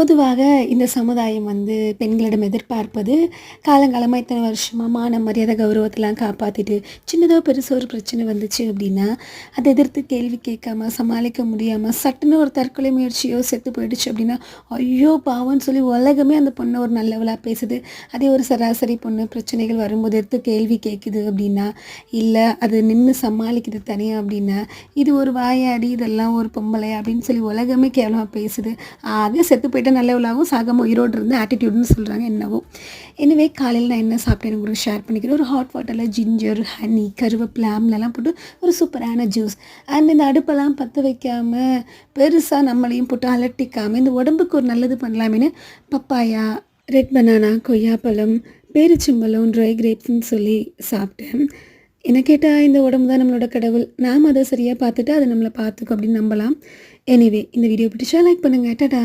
பொதுவாக இந்த சமுதாயம் வந்து பெண்களிடம் எதிர்பார்ப்பது காலங்காலமாக இத்தனை வருஷமாக மான மரியாதை கௌரவத்தெல்லாம் காப்பாற்றிட்டு சின்னதோ பெருசோ ஒரு பிரச்சனை வந்துச்சு அப்படின்னா அதை எதிர்த்து கேள்வி கேட்காம சமாளிக்க முடியாமல் சட்டுன்னு ஒரு தற்கொலை முயற்சியோ செத்து போயிடுச்சு அப்படின்னா ஐயோ பாவம்னு சொல்லி உலகமே அந்த பொண்ணை ஒரு நல்லவளாக பேசுது. அதே ஒரு சராசரி பொண்ணு பிரச்சனைகள் வரும்போது எடுத்து கேள்வி கேட்குது அப்படின்னா இல்லை அது நின்று சமாளிக்குது தனியாக அப்படின்னா இது ஒரு வாயாடி இதெல்லாம் ஒரு பொம்பளை அப்படின்னு சொல்லி உலகமே கேவலமாக பேசுது. ஆக செத்து போயிட்டு நல்லவளாகவும் சாகாம உயிரோடு இருந்து ஆட்டிடியூட்னு சொல்கிறாங்க என்னவோ. எனவே காலையில் நான் என்ன சாப்பிட்டேன்னு உங்களுக்கு ஷேர் பண்ணிக்கிறேன். ஒரு ஹாட் வாட்டரில் ஜிஞ்சர் ஹனி கருவேப்பிலை ஆம்லெல்லாம் போட்டு ஒரு சூப்பரான ஜூஸ் அண்ட் இந்த அடுப்பெல்லாம் பற்ற வைக்காமல் பெருசாக நம்மளையும் போட்டு அலட்டிக்காமல் இந்த உடம்புக்கு ஒரு நல்லது பண்ணலாமேன்னு பப்பாயா ரெட் பனானா கொய்யாப்பழம் பேரிச்சம்பழம் ட்ரை கிரேப்ஸ்னு சொல்லி சாப்பிட்டேன். என்ன கேட்டால் இந்த உடம்பு தான் நம்மளோட கடவுள். நாம் அதை சரியாக பார்த்துட்டு அதை நம்மளை பார்த்துக்கும் அப்படின்னு நம்பலாம். எனிவே இந்த வீடியோ பிடிச்சா லைக் பண்ணுங்கள் டாடா.